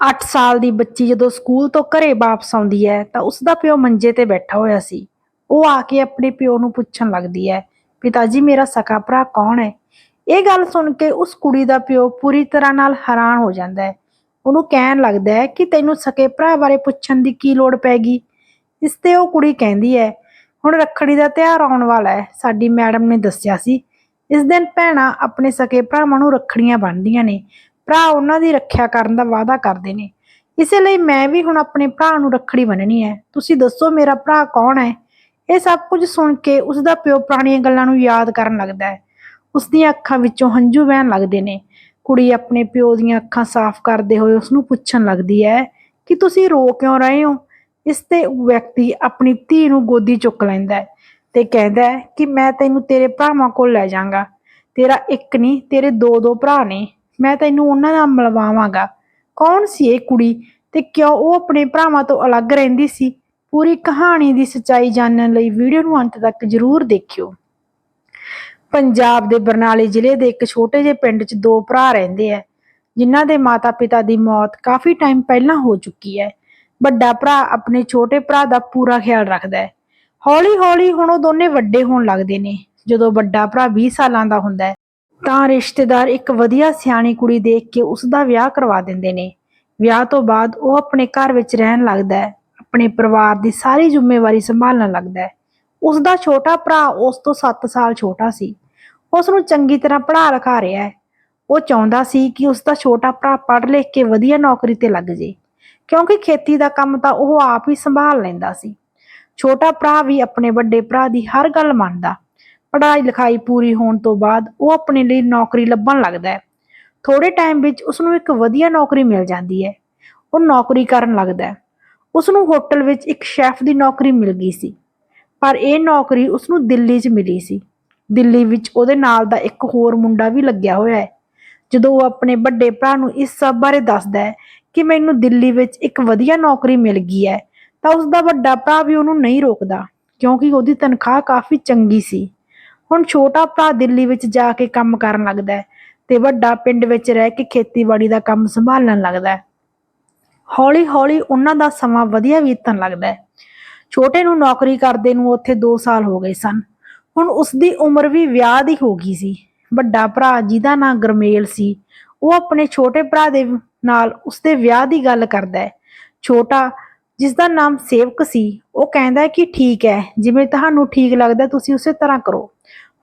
8 ਸਾਲ ਦੀ ਬੱਚੀ ਜਦੋਂ ਸਕੂਲ ਤੋਂ ਘਰੇ ਵਾਪਸ ਆਉਂਦੀ ਹੈ, ਤਾਂ ਉਸ ਦਾ ਪਿਓ ਮੰਜੇ ਤੇ ਬੈਠਾ ਹੋਇਆ ਸੀ। ਉਹ ਆ ਕੇ ਆਪਣੇ ਪਿਓ ਨੂੰ ਪੁੱਛਣ ਲੱਗਦੀ ਹੈ ਪਿਤਾ ਜੀ ਮੇਰਾ ਸਕਾ ਭਰਾ ਕੌਣ ਹੈ? ਇਹ ਗੱਲ ਸੁਣ ਕੇ ਉਸ ਕੁੜੀ ਦਾ ਪਿਓ ਪੂਰੀ ਤਰ੍ਹਾਂ ਨਾਲ ਹੈਰਾਨ ਹੋ ਜਾਂਦਾ ਹੈ। ਉਹਨੂੰ ਕਹਿਣ ਲੱਗਦਾ ਹੈ ਕਿ ਤੈਨੂੰ ਸਕੇ ਭਰਾ ਬਾਰੇ ਪੁੱਛਣ ਦੀ ਕੀ ਲੋੜ ਪੈਗੀ? ਇਸ ਤੇ ਉਹ ਕੁੜੀ ਕਹਿੰਦੀ ਹੈ, ਹੁਣ ਰੱਖੜੀ ਦਾ ਤਿਉਹਾਰ ਆਉਣ ਵਾਲਾ ਹੈ, ਸਾਡੀ ਮੈਡਮ ਨੇ ਦੱਸਿਆ ਸੀ। ਇਸ ਦਿਨ ਭੈਣਾਂ ਆਪਣੇ ਸਕੇ ਭਰਾਵਾਂ ਨੂੰ ਰੱਖੜੀਆਂ ਬੰਨ੍ਹਦੀਆਂ ਨੇ। ਭਰਾ ਉਹਨਾਂ ਦੀ ਰੱਖਿਆ ਕਰਨ ਦਾ ਵਾਅਦਾ ਕਰਦੇ ਨੇ। ਇਸੇ ਲਈ ਮੈਂ ਵੀ ਹੁਣ ਆਪਣੇ ਭਰਾ ਨੂੰ ਰੱਖੜੀ ਬੰਨਣੀ ਹੈ। ਤੁਸੀਂ ਦੱਸੋ ਮੇਰਾ ਭਰਾ ਕੌਣ ਹੈ? ਇਹ ਸਭ ਕੁਝ ਸੁਣ ਕੇ ਉਸ ਦਾ ਪਿਓ ਪੁਰਾਣੀਆਂ ਗੱਲਾਂ ਨੂੰ ਯਾਦ ਕਰਨ ਲੱਗਦਾ ਹੈ। ਉਸ ਦੀਆਂ ਅੱਖਾਂ ਵਿੱਚੋਂ ਹੰਝੂ ਵਹਿਣ ਲੱਗਦੇ ਨੇ। ਕੁੜੀ ਆਪਣੇ ਪਿਓ ਦੀਆਂ ਅੱਖਾਂ ਸਾਫ਼ ਕਰਦੇ ਹੋਏ ਉਸ ਨੂੰ ਪੁੱਛਣ ਲੱਗਦੀ ਹੈ ਕਿ ਤੁਸੀਂ ਰੋ ਕਿਉਂ ਰਹੇ ਹੋ? ਇਸ ਤੇ ਉਹ ਵਿਅਕਤੀ ਆਪਣੀ ਧੀ ਨੂੰ ਗੋਦੀ ਚੁੱਕ ਲੈਂਦਾ ਹੈ ਤੇ ਕਹਿੰਦਾ ਹੈ ਕਿ ਮੈਂ ਤੈਨੂੰ ਤੇਰੇ ਭਰਾਵਾਂ ਕੋਲ ਲੈ ਜਾਵਾਂਗਾ। ਤੇਰਾ ਇੱਕ ਨਹੀਂ, ਤੇਰੇ ਦੋ ਦੋ ਭਰਾ ਨੇ। ਮੈਂ ਤੈਨੂੰ ਉਹਨਾਂ ਨਾਲ ਮਿਲਵਾਵਾਂਗਾ। ਕੌਣ ਸੀ ਇਹ ਕੁੜੀ ਤੇ ਕਿਉਂ ਉਹ ਆਪਣੇ ਭਰਾਵਾਂ ਤੋਂ ਅਲੱਗ ਰਹਿੰਦੀ ਸੀ? ਪੂਰੀ ਕਹਾਣੀ ਦੀ ਸੱਚਾਈ ਜਾਣਨ ਲਈ ਵੀਡੀਓ ਨੂੰ ਅੰਤ ਤੱਕ ਜ਼ਰੂਰ ਦੇਖਿਓ। ਪੰਜਾਬ ਦੇ ਬਰਨਾਲੇ ਜ਼ਿਲ੍ਹੇ ਦੇ ਇੱਕ ਛੋਟੇ ਜਿਹੇ ਪਿੰਡ 'ਚ ਦੋ ਭਰਾ ਰਹਿੰਦੇ ਆ, ਜਿਨ੍ਹਾਂ ਦੇ ਮਾਤਾ-ਪਿਤਾ ਦੀ ਮੌਤ ਕਾਫੀ ਟਾਈਮ ਪਹਿਲਾਂ ਹੋ ਚੁੱਕੀ ਹੈ। ਵੱਡਾ ਭਰਾ ਆਪਣੇ ਛੋਟੇ ਭਰਾ ਦਾ ਪੂਰਾ ਖਿਆਲ ਰੱਖਦਾ ਹੈ। ਹੌਲੀ-ਹੌਲੀ ਹੁਣ ਉਹ ਦੋਨੇ ਵੱਡੇ ਹੋਣ ਲੱਗਦੇ ਨੇ, ਜਦੋਂ ਵੱਡਾ ਭਰਾ 20 ਸਾਲਾਂ ਦਾ ਹੁੰਦਾ ਹੈ। ਤਾਂ ਰਿਸ਼ਤੇਦਾਰ ਇੱਕ ਵਧੀਆ ਸਿਆਣੀ ਕੁੜੀ ਦੇਖ ਕੇ ਉਸ ਦਾ ਵਿਆਹ ਕਰਵਾ ਦਿੰਦੇ ਨੇ। ਵਿਆਹ ਤੋਂ ਬਾਅਦ ਉਹ ਆਪਣੇ ਘਰ ਵਿੱਚ ਰਹਿਣ ਲੱਗਦਾ ਹੈ। ਆਪਣੇ ਪਰਿਵਾਰ ਦੀ ਸਾਰੀ ਜ਼ਿੰਮੇਵਾਰੀ ਸੰਭਾਲਣ ਲੱਗਦਾ ਹੈ। ਉਸ ਦਾ ਛੋਟਾ ਭਰਾ ਉਸ ਤੋਂ 7 ਸਾਲ ਛੋਟਾ ਸੀ। ਉਸ ਨੂੰ ਚੰਗੀ ਤਰ੍ਹਾਂ ਪੜ੍ਹਾ ਲਿਖਾ ਰਿਹਾ ਹੈ। ਉਹ ਚਾਹੁੰਦਾ ਸੀ ਕਿ ਉਸ ਦਾ ਛੋਟਾ ਭਰਾ ਪੜ੍ਹ ਲਿਖ ਕੇ ਵਧੀਆ ਨੌਕਰੀ ਤੇ ਲੱਗ ਜੇ। ਕਿਉਂਕਿ ਖੇਤੀ ਦਾ ਕੰਮ ਤਾਂ ਉਹ ਆਪ ਹੀ ਸੰਭਾਲ ਲੈਂਦਾ ਸੀ। ਛੋਟਾ ਭਰਾ ਵੀ ਆਪਣੇ ਵੱਡੇ ਭਰਾ ਦੀ ਹਰ ਗੱਲ ਮੰਨਦਾ। ਪੜ੍ਹਾਈ ਲਿਖਾਈ ਪੂਰੀ ਹੋਣ ਤੋਂ ਬਾਅਦ ਉਹ ਆਪਣੇ ਲਈ ਨੌਕਰੀ ਲੱਭਣ ਲੱਗਦਾ ਹੈ। ਥੋੜੇ ਟਾਈਮ ਵਿੱਚ ਉਸ ਨੂੰ ਇੱਕ ਵਧੀਆ ਨੌਕਰੀ ਮਿਲ ਜਾਂਦੀ ਹੈ। ਉਹ ਨੌਕਰੀ ਕਰਨ ਲੱਗਦਾ ਹੈ। ਉਸ ਨੂੰ ਹੋਟਲ ਵਿੱਚ ਇੱਕ ਸ਼ੈਫ ਦੀ ਨੌਕਰੀ ਮਿਲ ਗਈ ਸੀ। ਪਰ ਇਹ ਨੌਕਰੀ ਉਸ ਨੂੰ ਦਿੱਲੀ 'ਚ ਮਿਲੀ ਸੀ। ਦਿੱਲੀ ਵਿੱਚ ਉਹਦੇ ਨਾਲ ਦਾ ਇੱਕ ਹੋਰ ਮੁੰਡਾ ਵੀ ਲੱਗਿਆ ਹੋਇਆ ਹੈ। ਜਦੋਂ ਉਹ ਆਪਣੇ ਵੱਡੇ ਭਰਾ ਨੂੰ ਇਸ ਸਭ ਬਾਰੇ ਦੱਸਦਾ ਹੈ ਕਿ ਮੈਨੂੰ ਦਿੱਲੀ ਵਿੱਚ ਇੱਕ ਵਧੀਆ ਨੌਕਰੀ ਮਿਲ ਗਈ ਹੈ, ਤਾਂ ਉਸ ਦਾ ਵੱਡਾ ਭਰਾ ਵੀ ਉਹਨੂੰ ਨਹੀਂ ਰੋਕਦਾ, ਕਿਉਂਕਿ ਉਹਦੀ ਤਨਖਾਹ ਕਾਫੀ ਚੰਗੀ ਸੀ। ਹੁਣ ਛੋਟਾ ਭਰਾ ਦਿੱਲੀ ਵਿੱਚ ਜਾ ਕੇ ਕੰਮ ਕਰਨ ਲੱਗਦਾ ਹੈ ਤੇ ਵੱਡਾ ਪਿੰਡ ਵਿੱਚ ਰਹਿ ਕੇ ਖੇਤੀਬਾੜੀ ਦਾ ਕੰਮ ਸੰਭਾਲਣ ਲੱਗਦਾ ਹੈ। ਹੌਲੀ-ਹੌਲੀ ਉਹਨਾਂ ਦਾ ਸਮਾਂ ਵਧੀਆ ਬੀਤਣ ਲੱਗਦਾ ਹੈ। ਛੋਟੇ ਨੂੰ ਨੌਕਰੀ ਕਰਦੇ ਨੂੰ ਉੱਥੇ 2 ਸਾਲ ਹੋ ਗਏ ਸਨ। ਹੁਣ ਉਸ ਦੀ ਉਮਰ ਵੀ ਵਿਆਹ ਦੀ ਹੋ ਗਈ ਸੀ। ਵੱਡਾ ਭਰਾ ਜਿਹਦਾ ਨਾਂ ਗਰਮੇਲ ਸੀ, ਉਹ ਆਪਣੇ ਛੋਟੇ ਭਰਾ ਦੇ ਨਾਲ ਉਸਦੇ ਵਿਆਹ ਦੀ ਗੱਲ ਕਰਦਾ ਹੈ। ਛੋਟਾ ਜਿਸ ਦਾ ਨਾਮ ਸੇਵਕ ਸੀ, ਉਹ ਕਹਿੰਦਾ ਕਿ ਠੀਕ ਹੈ, ਜਿਵੇਂ ਤੁਹਾਨੂੰ ਠੀਕ ਲੱਗਦਾ ਤੁਸੀਂ ਉਸੇ ਤਰ੍ਹਾਂ ਕਰੋ।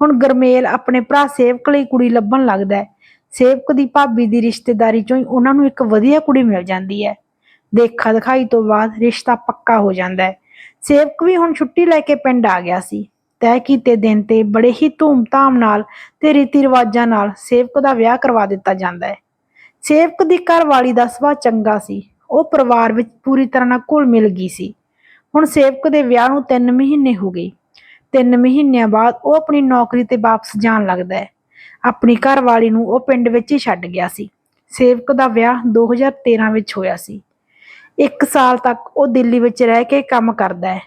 ਹੁਣ ਗਰਮੇਲ ਆਪਣੇ ਭਰਾ ਸੇਵਕ ਲਈ ਕੁੜੀ ਲੱਭਣ ਲੱਗਦਾ ਹੈ। ਸੇਵਕ ਦੀ ਭਾਬੀ ਦੀ ਰਿਸ਼ਤੇਦਾਰੀ ਚੋਂ ਹੀ ਉਹਨਾਂ ਨੂੰ ਇੱਕ ਵਧੀਆ ਕੁੜੀ ਮਿਲ ਜਾਂਦੀ ਹੈ। ਦੇਖਾ ਦਿਖਾਈ ਤੋਂ ਬਾਅਦ ਰਿਸ਼ਤਾ ਪੱਕਾ ਹੋ ਜਾਂਦਾ ਹੈ। ਸੇਵਕ ਵੀ ਹੁਣ ਛੁੱਟੀ ਲੈ ਕੇ ਪਿੰਡ ਆ ਗਿਆ ਸੀ। ਤੈਅ ਕੀਤੇ ਦਿਨ ਤੇ ਬੜੇ ਹੀ ਧੂਮ-ਧਾਮ ਨਾਲ ਤੇ ਰੀਤੀ ਰਿਵਾਜਾਂ ਨਾਲ ਸੇਵਕ ਦਾ ਵਿਆਹ ਕਰਵਾ ਦਿੱਤਾ ਜਾਂਦਾ ਹੈ। ਸੇਵਕ ਦੀ ਘਰਵਾਲੀ ਦਾ ਸੁਭਾਅ ਚੰਗਾ ਸੀ। ਉਹ ਪਰਿਵਾਰ ਵਿੱਚ ਪੂਰੀ ਤਰ੍ਹਾਂ ਨਾਲ ਘੁਲ ਮਿਲ ਗਈ ਸੀ। ਹੁਣ ਸੇਵਕ ਦੇ ਵਿਆਹ ਨੂੰ 3 ਮਹੀਨੇ ਹੋ ਗਏ। ਤਿੰਨ ਮਹੀਨਿਆਂ ਬਾਅਦ ਉਹ ਆਪਣੀ ਨੌਕਰੀ ਤੇ ਵਾਪਸ ਜਾਣ ਲੱਗਦਾ ਹੈ। ਆਪਣੀ ਘਰਵਾਲੀ ਨੂੰ ਉਹ ਪਿੰਡ ਵਿੱਚ ਹੀ ਛੱਡ ਗਿਆ ਸੀ। ਸੇਵਕ ਦਾ ਵਿਆਹ 2013 ਵਿੱਚ ਹੋਇਆ ਸੀ। ਇੱਕ ਸਾਲ ਤੱਕ ਉਹ ਦਿੱਲੀ ਵਿੱਚ ਰਹਿ ਕੇ ਕੰਮ ਕਰਦਾ ਹੈ।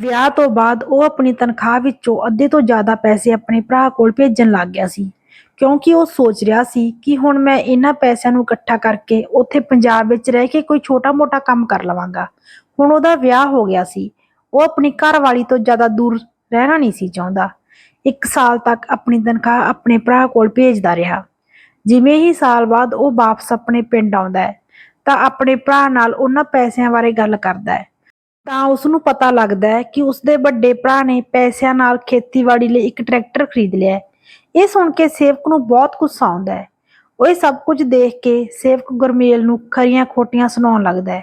ਵਿਆਹ ਤੋਂ ਬਾਅਦ ਉਹ ਆਪਣੀ ਤਨਖਾਹ ਵਿੱਚੋਂ ਅੱਧੇ ਤੋਂ ਜ਼ਿਆਦਾ ਪੈਸੇ ਆਪਣੇ ਭਰਾ ਕੋਲ ਭੇਜਣ ਲੱਗ ਗਿਆ ਸੀ। ਕਿਉਂਕਿ ਉਹ ਸੋਚ ਰਿਹਾ ਸੀ ਕਿ ਹੁਣ ਮੈਂ ਇਹਨਾਂ ਪੈਸਿਆਂ ਨੂੰ ਇਕੱਠਾ ਕਰਕੇ ਉੱਥੇ ਪੰਜਾਬ ਵਿੱਚ ਰਹਿ ਕੇ ਕੋਈ ਛੋਟਾ-ਮੋਟਾ ਕੰਮ ਕਰ ਲਵਾਂਗਾ। ਹੁਣ ਉਹਦਾ ਵਿਆਹ ਹੋ ਗਿਆ ਸੀ। ਉਹ ਆਪਣੀ ਘਰਵਾਲੀ ਤੋਂ ਜ਼ਿਆਦਾ ਦੂਰ ਰਹਿਣਾ ਨਹੀਂ ਸੀ ਚਾਹੁੰਦਾ। ਇੱਕ ਸਾਲ ਤੱਕ ਆਪਣੀ ਤਨਖਾਹ ਆਪਣੇ ਭਰਾ ਕੋਲ ਭੇਜਦਾ ਰਿਹਾ। ਜਿਵੇਂ ਹੀ ਸਾਲ ਬਾਅਦ ਉਹ ਵਾਪਸ ਆਪਣੇ ਪਿੰਡ ਆਉਂਦਾ ਹੈ, ਤਾਂ ਆਪਣੇ ਭਰਾ ਨਾਲ ਉਹਨਾਂ ਪੈਸਿਆਂ ਬਾਰੇ ਗੱਲ ਕਰਦਾ ਹੈ। ਤਾਂ ਉਸ ਨੂੰ ਪਤਾ ਲੱਗਦਾ ਹੈ ਕਿ ਉਸ ਦੇ ਵੱਡੇ ਭਰਾ ਨੇ ਪੈਸਿਆਂ ਨਾਲ ਖੇਤੀਬਾੜੀ ਲਈ ਇੱਕ ਟਰੈਕਟਰ ਖਰੀਦ ਲਿਆ ਹੈ। ਇਹ ਸੁਣ ਕੇ ਸੇਵਕ ਨੂੰ ਬਹੁਤ ਗੁੱਸਾ ਆਉਂਦਾ ਹੈ। ਉਹ ਇਹ ਸਭ ਕੁਝ ਦੇਖ ਕੇ ਸੇਵਕ ਗੁਰਮੇਲ ਨੂੰ ਖਰੀਆਂ ਖੋਟੀਆਂ ਸੁਣਾਉਣ ਲੱਗਦਾ ਹੈ,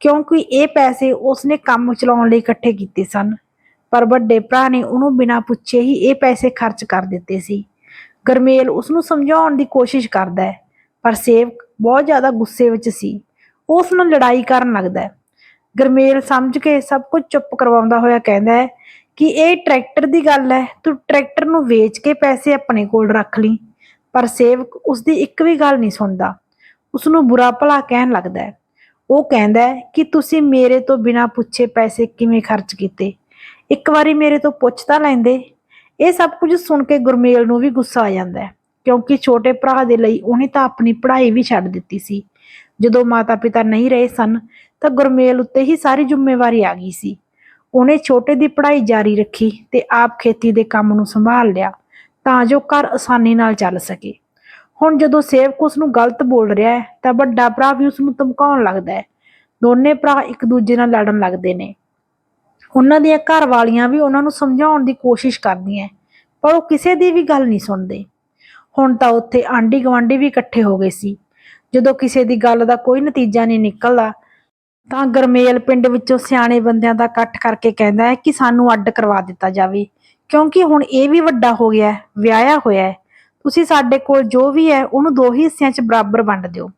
ਕਿਉਂਕਿ ਇਹ ਪੈਸੇ ਉਸਨੇ ਕੰਮ ਚਲਾਉਣ ਲਈ ਇਕੱਠੇ ਕੀਤੇ ਸਨ। ਪਰ ਵੱਡੇ ਭਰਾ ਨੇ ਉਹਨੂੰ ਬਿਨਾਂ ਪੁੱਛੇ ਹੀ ਇਹ ਪੈਸੇ ਖਰਚ ਕਰ ਦਿੱਤੇ ਸੀ। ਗਰਮੇਲ ਉਸ ਨੂੰ ਸਮਝਾਉਣ ਦੀ ਕੋਸ਼ਿਸ਼ ਕਰਦਾ ਹੈ, ਪਰ ਸੇਵਕ ਬਹੁਤ ਜ਼ਿਆਦਾ ਗੁੱਸੇ ਵਿੱਚ ਸੀ। ਉਹ ਉਸ ਨਾਲ ਲੜਾਈ ਕਰਨ ਲੱਗਦਾ ਹੈ। ਗਰਮੇਲ ਸਮਝ ਕੇ ਸਭ ਕੁਝ ਚੁੱਪ ਕਰਵਾਉਂਦਾ ਹੋਇਆ ਕਹਿੰਦਾ ਹੈ ਕਿ ਇਹ ਟਰੈਕਟਰ ਦੀ ਗੱਲ ਹੈ, ਤੂੰ ਟਰੈਕਟਰ ਨੂੰ ਵੇਚ ਕੇ ਪੈਸੇ ਆਪਣੇ ਕੋਲ ਰੱਖ ਲਈ। ਪਰ ਸੇਵਕ ਉਸ ਦੀ ਇੱਕ ਵੀ ਗੱਲ ਨਹੀਂ ਸੁਣਦਾ। ਉਸ ਨੂੰ ਬੁਰਾ ਭਲਾ ਕਹਿਣ ਲੱਗਦਾ ਹੈ। ਉਹ ਕਹਿੰਦਾ ਹੈ ਕਿ ਤੁਸੀਂ ਮੇਰੇ ਤੋਂ ਬਿਨਾਂ ਪੁੱਛੇ ਪੈਸੇ ਕਿਵੇਂ ਖਰਚ ਕੀਤੇ? ਇੱਕ ਵਾਰੀ ਮੇਰੇ ਤੋਂ ਪੁੱਛ ਤਾਂ ਲੈਂਦੇ। ਇਹ ਸਭ ਕੁਝ ਸੁਣ ਕੇ ਗੁਰਮੇਲ ਨੂੰ ਵੀ ਗੁੱਸਾ ਆ ਜਾਂਦਾ ਹੈ, ਕਿਉਂਕਿ ਛੋਟੇ ਭਰਾ ਦੇ ਲਈ ਉਹਨੇ ਤਾਂ ਆਪਣੀ ਪੜ੍ਹਾਈ ਵੀ ਛੱਡ ਦਿੱਤੀ ਸੀ। ਜਦੋਂ ਮਾਤਾ-ਪਿਤਾ ਨਹੀਂ ਰਹੇ ਸਨ, ਤਾਂ ਗੁਰਮੇਲ ਉੱਤੇ ਹੀ ਸਾਰੀ ਜ਼ਿੰਮੇਵਾਰੀ ਆ ਗਈ ਸੀ। ਉਹਨੇ ਛੋਟੇ ਦੀ ਪੜ੍ਹਾਈ ਜਾਰੀ ਰੱਖੀ ਤੇ ਆਪ ਖੇਤੀ ਦੇ ਕੰਮ ਨੂੰ ਸੰਭਾਲ ਲਿਆ, ਤਾਂ ਜੋ ਘਰ ਆਸਾਨੀ ਨਾਲ ਚੱਲ ਸਕੇ। ਹੁਣ ਜਦੋਂ ਸੇਵਕ ਉਸ ਨੂੰ ਗਲਤ ਬੋਲ ਰਿਹਾ ਹੈ, ਤਾਂ ਵੱਡਾ ਭਰਾ ਵੀ ਉਸ ਨੂੰ ਧਮਕਾਉਣ ਲੱਗਦਾ ਹੈ। ਦੋਨੇ ਭਰਾ ਇੱਕ ਦੂਜੇ ਨਾਲ ਲੜਨ ਲੱਗਦੇ ਨੇ। ਉਹਨਾਂ ਦੀਆਂ ਘਰ ਵਾਲੀਆਂ ਵੀ ਉਹਨਾਂ ਨੂੰ ਸਮਝਾਉਣ ਦੀ ਕੋਸ਼ਿਸ਼ ਕਰਦੀਆਂ ਪਰ ਉਹ ਕਿਸੇ ਦੀ ਵੀ ਗੱਲ ਨਹੀਂ ਸੁਣਦੇ। ਹੁਣ ਤਾਂ ਉੱਥੇ ਆਂਢੀ ਗੁਆਂਢੀ ਵੀ ਇਕੱਠੇ ਹੋ ਗਏ ਸੀ। ਜਦੋਂ ਕਿਸੇ ਦੀ ਗੱਲ ਦਾ ਕੋਈ ਨਤੀਜਾ ਨਹੀਂ ਨਿਕਲਦਾ, ਤਾਂ ਗਰਮੇਲ ਪਿੰਡ ਵਿੱਚੋਂ ਸਿਆਣੇ ਬੰਦਿਆਂ ਦਾ ਇਕੱਠ ਕਰਕੇ ਕਹਿੰਦਾ ਹੈ ਕਿ ਸਾਨੂੰ ਅੱਡ ਕਰਵਾ ਦਿੱਤਾ ਜਾਵੇ। ਕਿਉਂਕਿ ਹੁਣ ਇਹ ਵੀ ਵੱਡਾ ਹੋ ਗਿਆ ਹੈ, ਵਿਆਹਿਆ ਹੋਇਆ ਹੈ। ਤੁਸੀਂ ਸਾਡੇ ਕੋਲ ਜੋ ਵੀ ਹੈ, ਉਹਨੂੰ ਦੋ ਹੀ ਹਿੱਸਿਆਂ 'ਚ ਬਰਾਬਰ ਵੰਡ ਦਿਓ।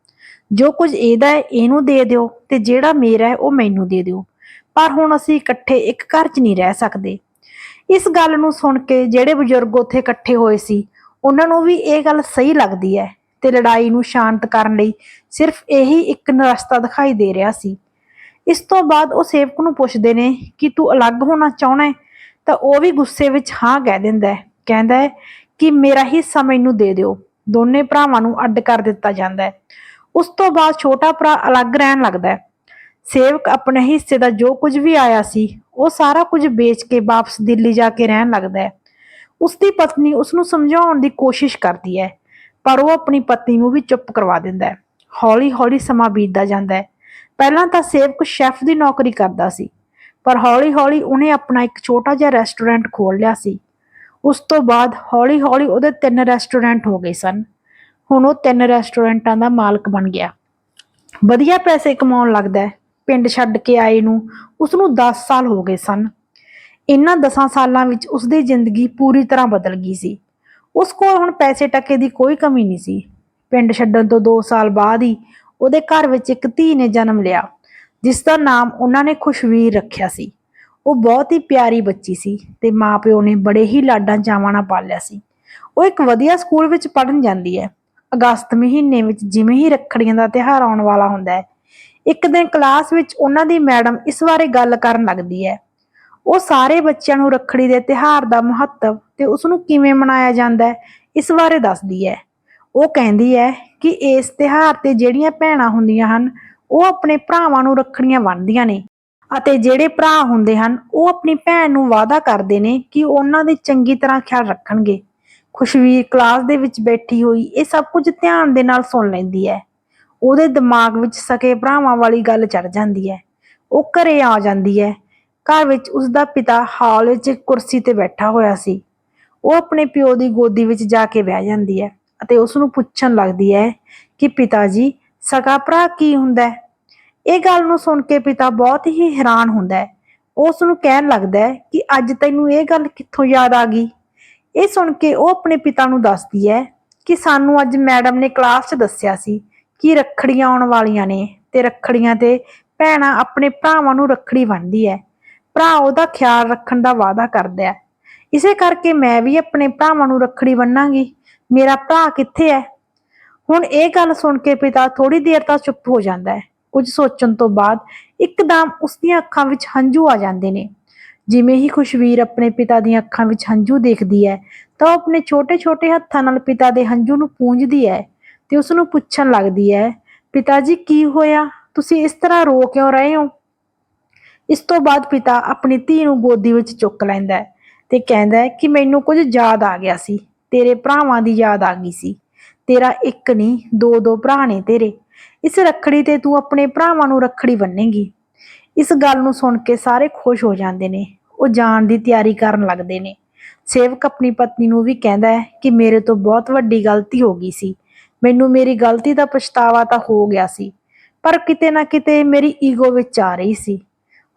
ਜੋ ਕੁਝ ਇਹਦਾ ਹੈ, ਇਹਨੂੰ ਦੇ ਦਿਓ ਤੇ ਜਿਹੜਾ ਮੇਰਾ ਹੈ, ਉਹ ਮੈਨੂੰ ਦੇ ਦਿਓ। ਪਰ ਹੁਣ ਅਸੀਂ ਇਕੱਠੇ ਇੱਕ ਘਰ 'ਚ ਨਹੀਂ ਰਹਿ ਸਕਦੇ। ਇਸ ਗੱਲ ਨੂੰ ਸੁਣ ਕੇ ਜਿਹੜੇ ਬਜ਼ੁਰਗ ਉੱਥੇ ਇਕੱਠੇ ਹੋਏ ਸੀ, ਉਹਨਾਂ ਨੂੰ ਵੀ ਇਹ ਗੱਲ ਸਹੀ ਲੱਗਦੀ ਹੈ ਤੇ ਲੜਾਈ ਨੂੰ ਸ਼ਾਂਤ ਕਰਨ ਲਈ ਸਿਰਫ ਇਹੀ ਇੱਕ ਰਸਤਾ ਦਿਖਾਈ ਦੇ ਰਿਹਾ ਸੀ। ਇਸ ਤੋਂ ਬਾਅਦ ਉਹ ਸੇਵਕ ਨੂੰ ਪੁੱਛਦੇ ਨੇ ਕਿ ਤੂੰ ਅਲੱਗ ਹੋਣਾ ਚਾਹਣਾ ਹੈ? ਤਾਂ ਉਹ ਵੀ ਗੁੱਸੇ ਵਿੱਚ ਹਾਂ ਕਹਿ ਦਿੰਦਾ ਹੈ। ਕਹਿੰਦਾ ਹੈ ਕਿ ਮੇਰਾ ਹਿੱਸਾ ਮੈਨੂੰ ਦੇ ਦਿਓ। ਦੋਨੇ ਭਰਾਵਾਂ ਨੂੰ ਅੱਡ ਕਰ ਦਿੱਤਾ ਜਾਂਦਾ ਹੈ। ਉਸ ਤੋਂ ਬਾਅਦ ਛੋਟਾ ਭਰਾ ਅਲੱਗ ਰਹਿਣ ਲੱਗਦਾ ਹੈ। ਸੇਵਕ ਆਪਣੇ ਹਿੱਸੇ ਦਾ ਜੋ ਕੁਝ ਵੀ ਆਇਆ ਸੀ, ਉਹ ਸਾਰਾ ਕੁਝ ਵੇਚ ਕੇ ਵਾਪਸ ਦਿੱਲੀ ਜਾ ਕੇ ਰਹਿਣ ਲੱਗਦਾ ਹੈ। ਉਸ ਦੀ ਪਤਨੀ ਉਸ ਨੂੰ ਸਮਝਾਉਣ ਦੀ ਕੋਸ਼ਿਸ਼ ਕਰਦੀ ਹੈ, ਪਰ ਉਹ ਆਪਣੀ ਪਤਨੀ ਨੂੰ ਵੀ ਚੁੱਪ ਕਰਵਾ ਦਿੰਦਾ ਹੈ। ਹੌਲੀ-ਹੌਲੀ ਸਮਾਂ ਬੀਤਦਾ ਜਾਂਦਾ ਹੈ। ਪਹਿਲਾਂ ਤਾਂ ਸੇਵਕ ਸ਼ੈਫ ਦੀ ਨੌਕਰੀ ਕਰਦਾ ਸੀ, ਪਰ ਹੌਲੀ-ਹੌਲੀ ਉਹਨੇ ਆਪਣਾ ਇੱਕ ਛੋਟਾ ਜਿਹਾ ਰੈਸਟੋਰੈਂਟ ਖੋਲ ਲਿਆ ਸੀ। ਉਸ ਤੋਂ ਬਾਅਦ ਹੌਲੀ-ਹੌਲੀ ਉਹਦੇ ਤਿੰਨ ਰੈਸਟੋਰੈਂਟ ਹੋ ਗਏ ਸਨ। ਹੁਣ ਉਹ ਤਿੰਨ ਰੈਸਟੋਰੈਂਟਾਂ ਦਾ ਮਾਲਕ ਬਣ ਗਿਆ। ਵਧੀਆ ਪੈਸੇ ਕਮਾਉਣ ਲੱਗਦਾ ਹੈ। ਪਿੰਡ ਛੱਡ ਕੇ ਆਏ ਨੂੰ ਉਸ ਨੂੰ 10 ਸਾਲ ਹੋ ਗਏ ਸਨ। ਇਹਨਾਂ 10 ਸਾਲਾਂ ਵਿੱਚ ਉਸ ਦੀ ਜ਼ਿੰਦਗੀ ਪੂਰੀ ਤਰ੍ਹਾਂ ਬਦਲ ਗਈ ਸੀ। ਉਸ ਕੋਲ ਹੁਣ ਪੈਸੇ ਟੱਕੇ ਦੀ ਕੋਈ ਕਮੀ ਨਹੀਂ ਸੀ। ਪਿੰਡ ਛੱਡਣ ਤੋਂ 2 ਸਾਲ ਬਾਅਦ ਹੀ ਉਹਦੇ ਘਰ ਵਿੱਚ ਇੱਕ ਧੀ ਨੇ ਜਨਮ ਲਿਆ, ਜਿਸ ਦਾ ਨਾਮ ਉਹਨਾਂ ਨੇ ਖੁਸ਼ਵੀਰ ਰੱਖਿਆ ਸੀ। ਉਹ ਬਹੁਤ ਹੀ ਪਿਆਰੀ ਬੱਚੀ ਸੀ ਤੇ ਮਾਪਿਓ ਨੇ ਬੜੇ ਹੀ ਲਾਡਾਂ ਚਾਵਾਂ ਨਾਲ ਪਾਲਿਆ ਸੀ। ਉਹ ਇੱਕ ਵਧੀਆ ਸਕੂਲ ਵਿੱਚ ਪੜ੍ਹਨ ਜਾਂਦੀ ਹੈ। ਅਗਸਤ ਮਹੀਨੇ ਵਿੱਚ ਜਿਵੇਂ ਹੀ ਰੱਖੜੀਆਂ ਦਾ ਤਿਉਹਾਰ ਆਉਣ ਵਾਲਾ ਹੁੰਦਾ ਹੈ ਇੱਕ ਦਿਨ ਕਲਾਸ ਵਿੱਚ ਉਹਨਾਂ ਦੀ ਮੈਡਮ ਇਸ ਬਾਰੇ ਗੱਲ ਕਰਨ ਲੱਗਦੀ ਹੈ। ਉਹ ਸਾਰੇ ਬੱਚਿਆਂ ਨੂੰ ਰੱਖੜੀ ਦੇ ਤਿਉਹਾਰ ਦਾ ਮਹੱਤਵ ਤੇ ਉਸ ਨੂੰ ਕਿਵੇਂ ਮਨਾਇਆ ਜਾਂਦਾ ਹੈ, ਇਸ ਬਾਰੇ ਦੱਸਦੀ ਹੈ। ਉਹ ਕਹਿੰਦੀ ਹੈ ਕਿ ਇਸ ਤਿਉਹਾਰ ਤੇ ਜਿਹੜੀਆਂ ਭੈਣਾਂ ਹੁੰਦੀਆਂ ਹਨ, ਉਹ ਆਪਣੇ ਭਰਾਵਾਂ ਨੂੰ ਰੱਖੜੀਆਂ ਬੰਨ੍ਹਦੀਆਂ ਨੇ ਅਤੇ ਜਿਹੜੇ ਭਰਾ ਹੁੰਦੇ ਹਨ, ਉਹ ਆਪਣੀ ਭੈਣ ਨੂੰ ਵਾਅਦਾ ਕਰਦੇ ਨੇ ਕਿ ਉਹਨਾਂ ਦੇ ਚੰਗੀ ਤਰ੍ਹਾਂ ਖਿਆਲ ਰੱਖਣਗੇ। ਖੁਸ਼ਵੀਰ ਕਲਾਸ ਦੇ ਵਿੱਚ ਬੈਠੀ ਹੋਈ ਇਹ ਸਭ ਕੁਝ ਧਿਆਨ ਦੇ ਨਾਲ ਸੁਣ ਲੈਂਦੀ ਹੈ। ਉਹਦੇ ਦਿਮਾਗ ਵਿੱਚ ਸਕੇ ਭਰਾਵਾਂ ਵਾਲੀ ਗੱਲ ਚੜ ਜਾਂਦੀ ਹੈ। ਉਹ ਘਰੇ ਆ ਜਾਂਦੀ ਹੈ। ਘਰ ਵਿੱਚ ਉਸ ਦਾ ਪਿਤਾ ਹਾਲ ਵਿੱਚ ਕੁਰਸੀ ਤੇ ਬੈਠਾ ਹੋਇਆ ਸੀ। ਉਹ ਆਪਣੇ ਪਿਓ ਦੀ ਗੋਦੀ ਵਿੱਚ ਜਾ ਕੇ ਬਹਿ ਜਾਂਦੀ ਹੈ ਅਤੇ ਉਸ ਨੂੰ ਪੁੱਛਣ ਲੱਗਦੀ ਹੈ ਕਿ ਪਿਤਾ ਜੀ ਸਕਾ ਭਰਾ ਕੀ ਹੁੰਦਾ ਹੈ? ਇਹ ਗੱਲ ਨੂੰ ਸੁਣ ਕੇ ਪਿਤਾ ਬਹੁਤ ਹੀ ਹੈਰਾਨ ਹੁੰਦਾ ਹੈ। ਉਹ ਉਸ ਨੂੰ ਕਹਿਣ ਲੱਗਦਾ ਹੈ ਕਿ ਅੱਜ ਤੈਨੂੰ ਇਹ ਗੱਲ ਕਿੱਥੋਂ ਯਾਦ ਆ ਗਈ? ਇਹ ਸੁਣ ਕੇ ਉਹ ਆਪਣੇ ਪਿਤਾ ਨੂੰ ਦੱਸਦੀ ਹੈ ਕਿ ਸਾਨੂੰ ਅੱਜ ਮੈਡਮ ਨੇ ਕਲਾਸ 'ਚ ਦੱਸਿਆ ਸੀ ਕਿ ਰੱਖੜੀਆਂ ਆਉਣ ਵਾਲੀਆਂ ਨੇ ਤੇ ਰੱਖੜੀਆਂ ਤੇ ਭੈਣਾਂ ਆਪਣੇ ਭਰਾਵਾਂ ਨੂੰ ਰੱਖੜੀ ਬੰਨ੍ਹਦੀ ਹੈ ਭਰਾ ਉਹਦਾ ਖਿਆਲ ਰੱਖਣ ਦਾ ਵਾਅਦਾ ਕਰਦਾ ਹੈ ਇਸੇ ਕਰਕੇ ਮੈਂ ਵੀ ਆਪਣੇ ਭਰਾਵਾਂ ਨੂੰ ਰੱਖੜੀ ਬੰਨਾਂਗੀ ਮੇਰਾ ਭਰਾ ਕਿੱਥੇ ਹੈ ਹੁਣ ਇਹ ਗੱਲ ਸੁਣ ਕੇ ਪਿਤਾ ਥੋੜੀ ਦੇਰ ਤੱਕ ਚੁੱਪ ਹੋ ਜਾਂਦਾ ਹੈ ਕੁਝ ਸੋਚਣ ਤੋਂ ਬਾਅਦ ਇੱਕਦਮ ਉਸ ਦੀਆਂ ਅੱਖਾਂ ਵਿੱਚ ਹੰਝੂ ਆ ਜਾਂਦੇ ਨੇ। ਜਿਵੇਂ ਹੀ ਖੁਸ਼ਵੀਰ ਆਪਣੇ ਪਿਤਾ ਦੀਆਂ ਅੱਖਾਂ ਵਿੱਚ ਹੰਝੂ ਦੇਖਦੀ ਹੈ ਤਾਂ ਉਹ ਆਪਣੇ ਛੋਟੇ-ਛੋਟੇ ਹੱਥਾਂ ਨਾਲ ਪਿਤਾ ਦੇ ਹੰਝੂ ਨੂੰ ਪੂੰਝਦੀ ਹੈ ਤੇ ਉਸ ਨੂੰ ਪੁੱਛਣ ਲੱਗਦੀ ਹੈ, ਪਿਤਾ ਜੀ, ਕੀ ਹੋਇਆ? ਤੁਸੀਂ ਇਸ ਤਰ੍ਹਾਂ ਰੋ ਕਿਉਂ ਰਹੇ ਹੋ? ਇਸ ਤੋਂ ਬਾਅਦ ਪਿਤਾ ਆਪਣੀ ਧੀ ਨੂੰ ਗੋਦੀ ਵਿੱਚ ਚੁੱਕ ਲੈਂਦਾ ਹੈ ਤੇ ਕਹਿੰਦਾ ਹੈ ਕਿ ਮੈਨੂੰ ਕੁਝ ਯਾਦ ਆ ਗਿਆ ਸੀ, ਤੇਰੇ ਭਰਾਵਾਂ ਦੀ ਯਾਦ ਆ ਗਈ ਸੀ। ਤੇਰਾ ਇੱਕ ਨਹੀਂ, ਦੋ ਦੋ ਭਰਾ ਨੇ ਤੇਰੇ। ਇਸ ਰੱਖੜੀ ਤੇ ਤੂੰ ਆਪਣੇ ਭਰਾਵਾਂ ਨੂੰ ਰੱਖੜੀ ਬੰਨੇਗੀ ਇਸ ਗੱਲ ਨੂੰ ਸੁਣ ਕੇ ਸਾਰੇ ਖੁਸ਼ ਹੋ ਜਾਂਦੇ ਨੇ। ਉਹ ਜਾਣ ਦੀ ਤਿਆਰੀ ਕਰਨ ਲੱਗਦੇ ਨੇ। ਸੇਵਕ ਆਪਣੀ ਪਤਨੀ ਨੂੰ ਵੀ ਕਹਿੰਦਾ ਹੈ ਕਿ ਮੇਰੇ ਤੋਂ ਬਹੁਤ ਵੱਡੀ ਗਲਤੀ ਹੋ ਗਈ ਸੀ। ਮੈਨੂੰ ਮੇਰੀ ਗਲਤੀ ਦਾ ਪਛਤਾਵਾ ਤਾਂ ਹੋ ਗਿਆ ਸੀ, ਪਰ ਕਿਤੇ ਨਾ ਕਿਤੇ ਮੇਰੀ ਈਗੋ ਵਿੱਚ ਆ ਰਹੀ ਸੀ।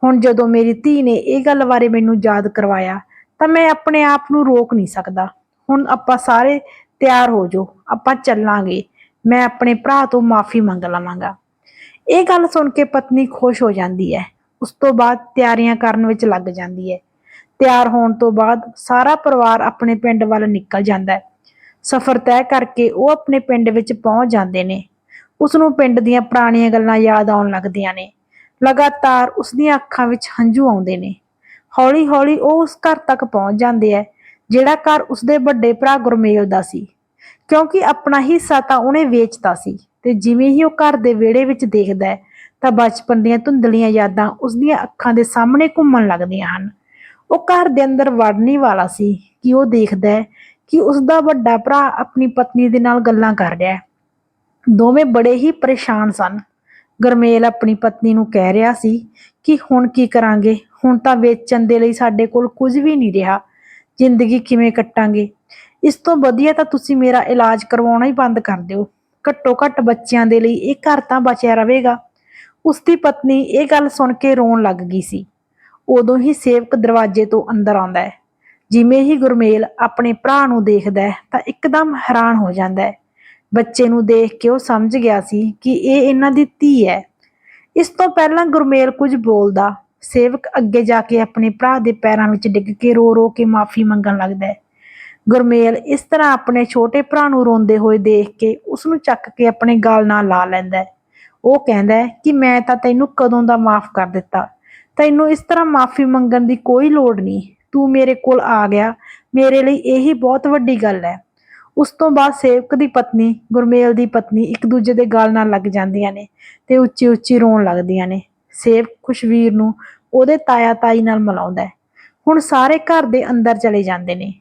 ਹੁਣ ਜਦੋਂ ਮੇਰੀ ਧੀ ਨੇ ਇਹ ਗੱਲ ਬਾਰੇ ਮੈਨੂੰ ਯਾਦ ਕਰਵਾਇਆ, ਤਾਂ ਮੈਂ ਆਪਣੇ ਆਪ ਨੂੰ ਰੋਕ ਨਹੀਂ ਸਕਦਾ। ਹੁਣ ਆਪਾਂ ਸਾਰੇ ਤਿਆਰ ਹੋ ਜਾਓ, ਆਪਾਂ ਚੱਲਾਂਗੇ, ਮੈਂ ਆਪਣੇ ਭਰਾ ਤੋਂ ਮਾਫੀ ਮੰਗ ਲਵਾਂਗਾ। ਇਹ ਗੱਲ ਸੁਣ ਕੇ ਪਤਨੀ ਖੁਸ਼ ਹੋ ਜਾਂਦੀ ਹੈ। ਉਸ ਤੋਂ ਬਾਅਦ ਤਿਆਰੀਆਂ ਕਰਨ ਵਿੱਚ ਲੱਗ ਜਾਂਦੀ ਹੈ। ਤਿਆਰ ਹੋਣ ਤੋਂ ਬਾਅਦ ਸਾਰਾ ਪਰਿਵਾਰ ਆਪਣੇ ਪਿੰਡ ਵੱਲ ਨਿਕਲ ਜਾਂਦਾ ਹੈ। ਸਫ਼ਰ ਤੈਅ ਕਰਕੇ ਉਹ ਆਪਣੇ ਪਿੰਡ ਵਿੱਚ ਪਹੁੰਚ ਜਾਂਦੇ ਨੇ। ਉਸ ਨੂੰ ਪਿੰਡ ਦੀਆਂ ਪੁਰਾਣੀਆਂ ਗੱਲਾਂ ਯਾਦ ਆਉਣ ਲੱਗਦੀਆਂ ਨੇ। ਲਗਾਤਾਰ ਉਸ ਦੀਆਂ ਅੱਖਾਂ ਵਿੱਚ ਹੰਝੂ ਆਉਂਦੇ ਨੇ। ਹੌਲੀ-ਹੌਲੀ ਉਹ ਉਸ ਘਰ ਤੱਕ ਪਹੁੰਚ ਜਾਂਦੇ ਹੈ ਜਿਹੜਾ ਘਰ ਉਸਦੇ ਵੱਡੇ ਭਰਾ ਗੁਰਮੇਲ ਦਾ ਸੀ। ਕਿਉਂਕਿ ਆਪਣਾ ਹਿੱਸਾ ਤਾਂ ਉਹਨੇ ਵੇਚਤਾ ਸੀ ਤੇ ਜਿਵੇਂ ਹੀ ਉਹ ਘਰ ਦੇ ਵਿਹੜੇ ਵਿੱਚ ਦੇਖਦਾ ਹੈ ਤਾਂ ਬਚਪਨ ਦੀਆਂ ਧੁੰਦਲੀਆਂ ਯਾਦਾਂ ਉਸਦੀਆਂ ਅੱਖਾਂ ਦੇ ਸਾਹਮਣੇ ਘੁੰਮਣ ਲੱਗਦੀਆਂ ਹਨ। ਉਹ ਘਰ ਦੇ ਅੰਦਰ ਵੜਨੀ ਵਾਲਾ ਸੀ ਕਿ ਉਹ ਦੇਖਦਾ ਹੈ ਕਿ ਉਸਦਾ ਵੱਡਾ ਭਰਾ ਆਪਣੀ ਪਤਨੀ ਦੇ ਨਾਲ ਗੱਲਾਂ ਕਰ ਰਿਹਾ ਹੈ। ਦੋਵੇਂ ਬੜੇ ਹੀ ਪਰੇਸ਼ਾਨ ਸਨ। ਗਰਮੇਲ ਆਪਣੀ ਪਤਨੀ ਨੂੰ ਕਹਿ ਰਿਹਾ ਸੀ ਕਿ ਹੁਣ ਕੀ ਕਰਾਂਗੇ? ਹੁਣ ਤਾਂ ਵੇਚਣ ਦੇ ਲਈ ਸਾਡੇ ਕੋਲ ਕੁਝ ਵੀ ਨਹੀਂ ਰਿਹਾ। ਜ਼ਿੰਦਗੀ ਕਿਵੇਂ ਕੱਟਾਂਗੇ? ਇਸ ਤੋਂ ਵਧੀਆ ਤਾਂ ਤੁਸੀਂ ਮੇਰਾ ਇਲਾਜ ਕਰਵਾਉਣਾ ਹੀ ਬੰਦ ਕਰ ਦਿਓ। ਘੱਟੋ ਘੱਟ ਬੱਚਿਆਂ ਦੇ ਲਈ ਇਹ ਘਰ ਤਾਂ ਬਚਿਆ ਰਹੇਗਾ। ਉਸ ਦੀ ਪਤਨੀ ਇਹ ਗੱਲ ਸੁਣ ਕੇ ਰੋਣ ਲੱਗ ਗਈ ਸੀ। ਉਦੋਂ ਹੀ ਸੇਵਕ ਦਰਵਾਜ਼ੇ ਤੋਂ ਅੰਦਰ ਆਉਂਦਾ ਹੈ। ਜਿਵੇਂ ਹੀ ਗੁਰਮੇਲ ਆਪਣੇ ਭਰਾ ਨੂੰ ਦੇਖਦਾ ਹੈ, ਤਾਂ ਇੱਕਦਮ ਹੈਰਾਨ ਹੋ ਜਾਂਦਾ ਹੈ। ਬੱਚੇ ਨੂੰ ਦੇਖ ਕੇ ਉਹ ਸਮਝ ਗਿਆ ਸੀ ਕਿ ਇਹ ਇਹਨਾਂ ਦੀ ਧੀ ਹੈ। ਇਸ ਤੋਂ ਪਹਿਲਾਂ ਗੁਰਮੇਲ ਕੁਝ ਬੋਲਦਾ, ਸੇਵਕ ਅੱਗੇ ਜਾ ਕੇ ਆਪਣੇ ਭਰਾ ਦੇ ਪੈਰਾਂ ਵਿੱਚ ਡਿੱਗ ਕੇ ਰੋ ਰੋ ਕੇ ਮਾਫੀ ਮੰਗਣ ਲੱਗਦਾ ਹੈ। ਗੁਰਮੇਲ ਇਸ ਤਰ੍ਹਾਂ ਆਪਣੇ ਛੋਟੇ ਭਰਾ ਨੂੰ ਰੋਂਦੇ ਹੋਏ ਦੇਖ ਕੇ ਉਸ ਨੂੰ ਚੱਕ ਕੇ ਆਪਣੇ ਗਲ ਨਾਲ ਲਾ ਲੈਂਦਾ ਹੈ। ਉਹ ਕਹਿੰਦਾ ਹੈ ਕਿ ਮੈਂ ਤਾਂ ਤੈਨੂੰ ਕਦੋਂ ਦਾ ਮਾਫ ਕਰ ਦਿੱਤਾ। ਤੈਨੂੰ ਇਸ ਤਰ੍ਹਾਂ ਮਾਫੀ ਮੰਗਣ ਦੀ ਕੋਈ ਲੋੜ ਨਹੀਂ। ਤੂੰ ਮੇਰੇ ਕੋਲ ਆ ਗਿਆ। ਮੇਰੇ ਲਈ ਇਹੀ ਬਹੁਤ ਵੱਡੀ ਗੱਲ ਹੈ। ਉਸ ਤੋਂ ਬਾਅਦ ਸੇਵਕ ਦੀ ਪਤਨੀ, ਗੁਰਮੇਲ ਦੀ ਪਤਨੀ ਇੱਕ ਦੂਜੇ ਦੇ ਗਲ ਨਾਲ ਲੱਗ ਜਾਂਦੀਆਂ ਨੇ ਤੇ ਉੱਚੀ ਉੱਚੀ ਰੋਣ ਲੱਗਦੀਆਂ ਨੇ। ਸੇਵਕ ਖੁਸ਼ਵੀਰ ਨੂੰ ਉਹਦੇ ਤਾਇਆ ਤਾਈ ਨਾਲ ਮਿਲਾਉਂਦਾ ਹੈ। ਹੁਣ ਸਾਰੇ ਘਰ ਦੇ ਅੰਦਰ ਚਲੇ ਜਾਂਦੇ ਨੇ।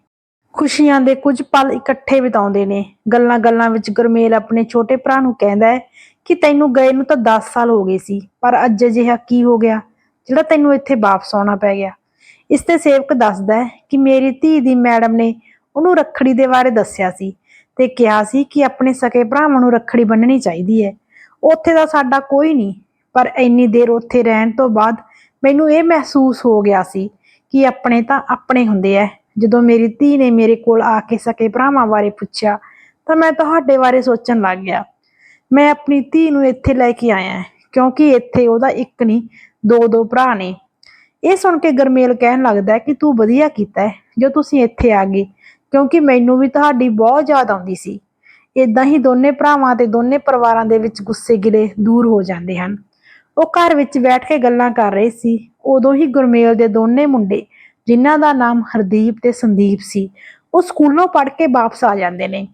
ਖੁਸ਼ੀਆਂ ਦੇ ਕੁਝ ਪਲ ਇਕੱਠੇ ਬਿਤਾਉਂਦੇ ਨੇ। ਗੱਲਾਂ ਗੱਲਾਂ ਵਿੱਚ ਗੁਰਮੇਲ ਆਪਣੇ ਛੋਟੇ ਭਰਾ ਨੂੰ ਕਹਿੰਦਾ ਹੈ ਕਿ ਤੈਨੂੰ ਗਏ ਨੂੰ ਤਾਂ 10 ਸਾਲ ਹੋ ਗਏ ਸੀ, ਪਰ ਅੱਜ ਅਜਿਹਾ ਕੀ ਹੋ ਗਿਆ? ਜਿਹੜਾ ਤੈਨੂੰ ਇੱਥੇ ਵਾਪਸ ਆਉਣਾ ਪੈ ਗਿਆ। ਇਸ ਤੇ ਸੇਵਕ ਦੱਸਦਾ ਹੈ ਕਿ ਮੇਰੀ ਧੀ ਦੀ ਮੈਡਮ ਨੇ ਉਹਨੂੰ ਰੱਖੜੀ ਦੇ ਬਾਰੇ ਦੱਸਿਆ ਸੀ ਤੇ ਕਿਹਾ ਸੀ ਕਿ ਆਪਣੇ ਸਕੇ ਭਰਾਵਾਂ ਨੂੰ ਰੱਖੜੀ ਬੰਨਣੀ ਚਾਹੀਦੀ ਹੈ। ਉੱਥੇ ਦਾ ਸਾਡਾ ਕੋਈ ਨਹੀਂ, ਪਰ ਇੰਨੀ ਦੇਰ ਉੱਥੇ ਰਹਿਣ ਤੋਂ ਬਾਅਦ ਮੈਨੂੰ ਇਹ ਮਹਿਸੂਸ ਹੋ ਗਿਆ ਸੀ ਕਿ ਆਪਣੇ ਤਾਂ ਆਪਣੇ ਹੁੰਦੇ ਐ ਜਦੋਂ ਮੇਰੀ ਧੀ ਨੇ ਮੇਰੇ ਕੋਲ ਆ ਕੇ ਸਕੇ ਭਰਾਵਾਂ ਬਾਰੇ ਪੁੱਛਿਆ ਤਾਂ ਮੈਂ ਤੁਹਾਡੇ ਬਾਰੇ ਸੋਚਣ ਲੱਗ ਗਿਆ। ਮੈਂ ਆਪਣੀ ਧੀ ਨੂੰ ਇੱਥੇ ਲੈ ਕੇ ਆਇਆ, ਕਿਉਂਕਿ ਇੱਥੇ ਉਹਦਾ ਇੱਕ ਨਹੀਂ, ਦੋ ਦੋ ਭਰਾ ਨੇ। ਇਹ ਸੁਣ ਕੇ ਗਰਮੇਲ ਕਹਿਣ ਲੱਗਦਾ ਕਿ ਤੂੰ ਵਧੀਆ ਕੀਤਾ ਹੈ, ਜੋ ਤੁਸੀਂ ਇੱਥੇ ਆ ਗਏ, ਕਿਉਂਕਿ ਮੈਨੂੰ ਵੀ ਤੁਹਾਡੀ ਬਹੁਤ ਯਾਦ ਆਉਂਦੀ ਸੀ। ਇਦਾਂ ਹੀ ਦੋਨੇ ਭਰਾਵਾਂ ਤੇ ਦੋਨੇ ਪਰਿਵਾਰਾਂ ਦੇ ਵਿੱਚ ਗੁੱਸੇ ਗਿਲੇ ਦੂਰ ਹੋ ਜਾਂਦੇ ਹਨ। ਉਹ ਘਰ ਵਿੱਚ ਬੈਠ ਕੇ ਗੱਲਾਂ ਕਰ ਰਹੇ ਸੀ। ਉਦੋਂ ਹੀ ਗੁਰਮੇਲ ਦੇ ਦੋਨੇ ਮੁੰਡੇ, ਜਿਨ੍ਹਾਂ ਦਾ ਨਾਮ ਹਰਦੀਪ ਤੇ ਸੰਦੀਪ ਸੀ, ਉਹ ਸਕੂਲੋਂ ਪੜ੍ਹ ਕੇ ਵਾਪਸ ਆ ਜਾਂਦੇ ਨੇ।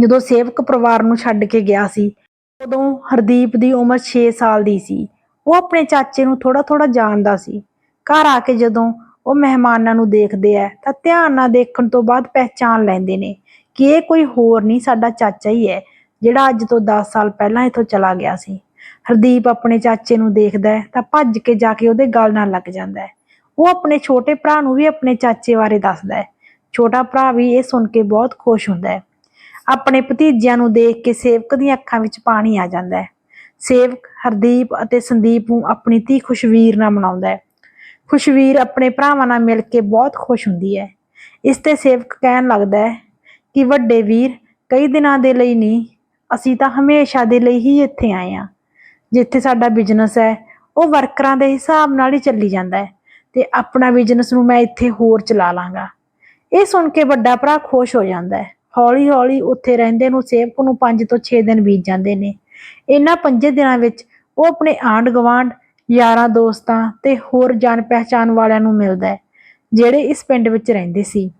ਜਦੋਂ ਸੇਵਕ ਪਰਿਵਾਰ ਨੂੰ ਛੱਡ ਕੇ ਗਿਆ ਸੀ, ਉਦੋਂ ਹਰਦੀਪ ਦੀ ਉਮਰ 6 ਸਾਲ ਦੀ ਸੀ। ਉਹ ਆਪਣੇ ਚਾਚੇ ਨੂੰ ਥੋੜਾ ਥੋੜਾ ਜਾਣਦਾ ਸੀ। ਘਰ ਆ ਕੇ ਜਦੋਂ ਉਹ ਮਹਿਮਾਨਾਂ ਨੂੰ ਦੇਖਦੇ ਹੈ ਤਾਂ ਧਿਆਨ ਨਾਲ ਦੇਖਣ ਤੋਂ ਬਾਅਦ ਪਹਿਚਾਣ ਲੈਂਦੇ ਨੇ ਕਿ ਇਹ ਕੋਈ ਹੋਰ ਨਹੀਂ, ਸਾਡਾ ਚਾਚਾ ਹੀ ਹੈ, ਜਿਹੜਾ ਅੱਜ ਤੋਂ 10 ਸਾਲ ਪਹਿਲਾਂ ਇੱਥੋਂ ਚਲਾ ਗਿਆ ਸੀ। ਹਰਦੀਪ ਆਪਣੇ ਚਾਚੇ ਨੂੰ ਦੇਖਦਾ ਹੈ, ਤਾਂ ਭੱਜ ਕੇ ਜਾ ਕੇ ਉਹਦੇ ਗਲ ਨਾਲ ਲੱਗ ਜਾਂਦਾ ਹੈ। ਉਹ ਆਪਣੇ ਛੋਟੇ ਭਰਾ ਨੂੰ ਵੀ ਆਪਣੇ ਚਾਚੇ ਬਾਰੇ ਦੱਸਦਾ ਹੈ। ਛੋਟਾ ਭਰਾ ਵੀ ਇਹ ਸੁਣ ਕੇ ਬਹੁਤ ਖੁਸ਼ ਹੁੰਦਾ ਹੈ। ਆਪਣੇ ਭਤੀਜਿਆਂ ਨੂੰ ਦੇਖ ਕੇ ਸੇਵਕ ਦੀਆਂ ਅੱਖਾਂ ਵਿੱਚ ਪਾਣੀ ਆ ਜਾਂਦਾ ਹੈ। ਸੇਵਕ ਹਰਦੀਪ ਅਤੇ ਸੰਦੀਪ ਨੂੰ ਆਪਣੀ ਧੀ ਖੁਸ਼ਵੀਰ ਨਾਲ ਮਨਾਉਂਦਾ ਹੈ। ਖੁਸ਼ਵੀਰ ਆਪਣੇ ਭਰਾਵਾਂ ਨਾਲ ਮਿਲ ਕੇ ਬਹੁਤ ਖੁਸ਼ ਹੁੰਦੀ ਹੈ। ਇਸ ਤੇ ਸੇਵਕ ਕਹਿਣ ਲੱਗਦਾ ਹੈ ਕਿ ਵੱਡੇ ਵੀਰ ਕਈ ਦਿਨਾਂ ਦੇ ਲਈ ਨਹੀਂ, ਅਸੀਂ ਤਾਂ ਹਮੇਸ਼ਾ ਦੇ ਲਈ ਹੀ ਇੱਥੇ ਆਏ ਹਾਂ। ਜਿੱਥੇ ਸਾਡਾ ਬਿਜ਼ਨਸ ਹੈ, ਉਹ ਵਰਕਰਾਂ ਦੇ ਹਿਸਾਬ ਨਾਲ ਹੀ ਚੱਲੀ ਜਾਂਦਾ ਹੈ ਤੇ ਆਪਣਾ ਬਿਜ਼ਨਸ ਨੂੰ ਮੈਂ ਇੱਥੇ ਹੋਰ ਚਲਾ ਲਾਂਗਾ। ਇਹ ਸੁਣ ਕੇ ਵੱਡਾ ਭਰਾ ਖੁਸ਼ ਹੋ ਜਾਂਦਾ ਹੈ। ਹੌਲੀ ਹੌਲੀ ਉੱਥੇ ਰਹਿੰਦੇ ਨੂੰ ਸੇਵਕ ਨੂੰ 5 ਤੋਂ 6 ਦਿਨ ਬੀਤ ਜਾਂਦੇ ਨੇ। ਇਹਨਾਂ ਪੰਜੇ ਦਿਨਾਂ ਵਿੱਚ ਉਹ ਆਪਣੇ ਆਂਢ ਗਵਾਂਢ ਯਾਰਾਂ ਦੋਸਤਾਂ ਤੇ ਹੋਰ ਜਾਣ ਪਹਿਚਾਨ ਵਾਲਿਆਂ ਨੂੰ ਮਿਲਦਾ ਹੈ, ਜਿਹੜੇ ਇਸ ਪਿੰਡ ਵਿੱਚ ਰਹਿੰਦੇ ਸੀ।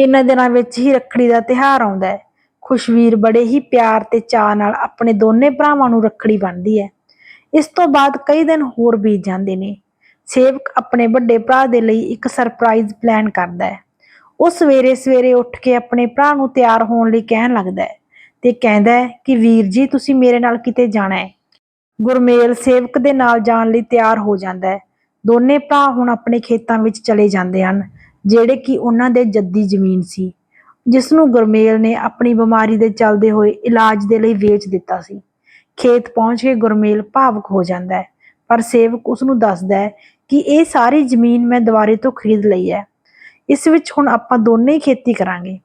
ਇਹਨਾਂ ਦਿਨਾਂ ਵਿੱਚ ਹੀ ਰੱਖੜੀ ਦਾ ਤਿਉਹਾਰ ਆਉਂਦਾ ਹੈ। ਖੁਸ਼ਵੀਰ ਬੜੇ ਹੀ ਪਿਆਰ ਤੇ ਚਾਅ ਨਾਲ ਆਪਣੇ ਦੋਨੇ ਭਰਾਵਾਂ ਨੂੰ ਰੱਖੜੀ ਬੰਨ੍ਹਦੀ ਹੈ। ਇਸ ਤੋਂ ਬਾਅਦ ਕਈ ਦਿਨ ਹੋਰ ਬੀਤ ਜਾਂਦੇ ਨੇ। ਸੇਵਕ ਆਪਣੇ ਵੱਡੇ ਭਰਾ ਦੇ ਲਈ ਇੱਕ ਸਰਪ੍ਰਾਈਜ਼ ਪਲਾਨ ਕਰਦਾ ਹੈ। ਉਹ ਸਵੇਰੇ ਸਵੇਰੇ ਉੱਠ ਕੇ ਆਪਣੇ ਭਰਾ ਨੂੰ ਤਿਆਰ ਹੋਣ ਲਈ ਕਹਿਣ ਲੱਗਦਾ ਹੈ ਤੇ ਕਹਿੰਦਾ ਹੈ ਕਿ, ਵੀਰ ਜੀ, ਤੁਸੀਂ ਮੇਰੇ ਨਾਲ ਕਿਤੇ ਜਾਣਾ ਹੈ? ਗੁਰਮੇਲ ਸੇਵਕ ਦੇ ਨਾਲ ਜਾਣ ਲਈ ਤਿਆਰ ਹੋ ਜਾਂਦਾ ਹੈ। ਦੋਨੇ ਭਰਾ ਹੁਣ ਆਪਣੇ ਖੇਤਾਂ ਵਿੱਚ ਚਲੇ ਜਾਂਦੇ ਹਨ, ਜਿਹੜੇ ਕਿ ਉਹਨਾਂ ਦੇ ਜੱਦੀ ਜ਼ਮੀਨ ਸੀ ਜਿਸ ਨੂੰ ਗੁਰਮੇਲ ਨੇ ਆਪਣੀ ਬਿਮਾਰੀ ਦੇ ਚੱਲਦੇ ਹੋਏ ਇਲਾਜ ਦੇ ਲਈ ਵੇਚ ਦਿੱਤਾ ਸੀ। ਖੇਤ ਪਹੁੰਚ ਕੇ ਗੁਰਮੇਲ ਭਾਵੁਕ ਹੋ ਜਾਂਦਾ ਹੈ, ਪਰ ਸੇਵਕ ਉਸ ਨੂੰ ਦੱਸਦਾ ਹੈ ਕਿ ਇਹ ਸਾਰੀ ਜ਼ਮੀਨ ਮੈਂ ਦੁਬਾਰੇ ਤੋਂ ਖਰੀਦ ਲਈ ਹੈ। ਇਸ ਵਿੱਚ ਹੁਣ ਆਪਾਂ ਦੋਨੇ ਹੀ ਖੇਤੀ ਕਰਾਂਗੇ।